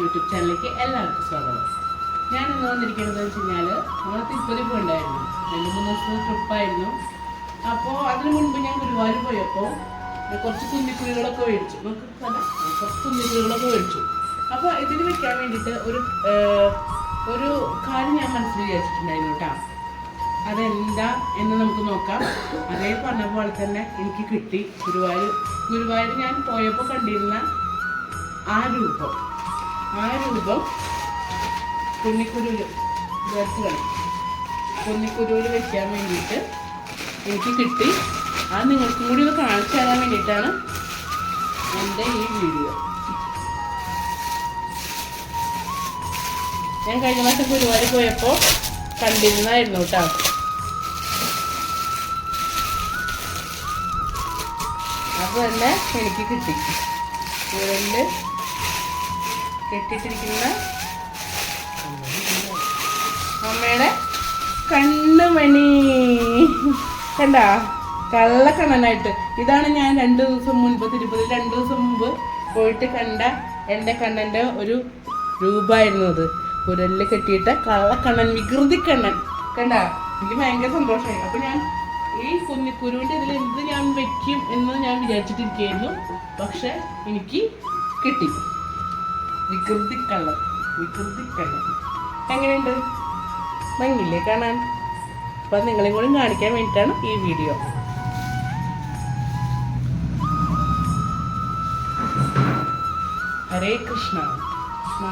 YouTube ചാനലിലേക്ക് എല്ലാവർക്കും സ്വാഗതം. ഞാൻ ഇന്ന് വന്നിരിക്കുന്നത് വെച്ച് കഴിഞ്ഞാൽ നമ്മൾ തിരുപ്പതി പോയിണ്ടായിരുന്നു രണ്ട് മൂന്ന് ദിവസത്തെ ട്രിപ്പായിരുന്നു. അപ്പോൾ അതിനു മുൻപ് ഞാൻ ഗുരുവായൂർ പോയപ്പോൾ കുറച്ച് കുഞ്ഞിക്കുഴികളൊക്കെ മേടിച്ചു. നമുക്ക് കുറച്ച് കുഞ്ഞിക്കുഴികളൊക്കെ മേടിച്ചു. അപ്പോൾ ഇതിന് വെക്കാൻ വേണ്ടിയിട്ട് ഒരു ഒരു കാര്യം ഞാൻ മനസ്സിൽ വിചാരിച്ചിട്ടുണ്ടായിരുന്നു കേട്ടോ. അതെന്താ എന്ന് നമുക്ക് നോക്കാം. അതേ പറഞ്ഞ പോലെ തന്നെ എനിക്ക് കിട്ടി ഗുരുവായൂർ. ഗുരുവായൂർ ഞാൻ പോയപ്പോൾ കണ്ടിരുന്ന ആ രൂപം. ആ രൂപം കുന്നിക്കുരുവിൽ ചേർത്ത് കളി കുന്നിക്കുരുവിൽ വെക്കാൻ വേണ്ടിയിട്ട് എനിക്ക് കിട്ടി. അത് നിങ്ങൾക്കും കൂടി ഒന്ന് കാണിച്ചു തരാൻ വേണ്ടിയിട്ടാണ് എന്റെ ഈ വീഡിയോ. ഞാൻ കഴിഞ്ഞ മാസം ഗുരുവായൂർ പോയപ്പോൾ കണ്ടിരുന്നായിരുന്നു കേട്ടോ. അത് തന്നെ എനിക്ക് കിട്ടി. വിരലിൽ കെട്ടിട്ടിരിക്കുന്ന അമ്മയുടെ കണ്ണുമണി. കണ്ട? കള്ളക്കണ്ണനായിട്ട്. ഇതാണ് ഞാൻ രണ്ട് ദിവസം മുൻപ് തിരുപ്പതി രണ്ട് ദിവസം മുമ്പ് പോയിട്ട് കണ്ട എന്റെ കണ്ണന്റെ ഒരു രൂപമായിരുന്നു അത്. കുരലിൽ കെട്ടിയിട്ട കള്ളക്കണ്ണൻ വികൃതി കണ്ണൻ കണ്ട? എനിക്ക് ഭയങ്കര സന്തോഷമായി. അപ്പൊ ഞാൻ ഈ കുഞ്ഞു കുരുവിന്റെ ഇതിൽ എന്ത് ഞാൻ വെക്കും എന്ന് ഞാൻ വിചാരിച്ചിട്ടിരിക്കുകയായിരുന്നു. പക്ഷെ എനിക്ക് കിട്ടി. വികൃതി കള്ളൻ വികൃതി കള്ളൻ എങ്ങനെയുണ്ട്? ഭംഗിയില്ലേ കാണാൻ? അപ്പം നിങ്ങളെയും കൂടി കാണിക്കാൻ വേണ്ടിയിട്ടാണ് ഈ വീഡിയോ. ഹരേ കൃഷ്ണ. കൃഷ്ണ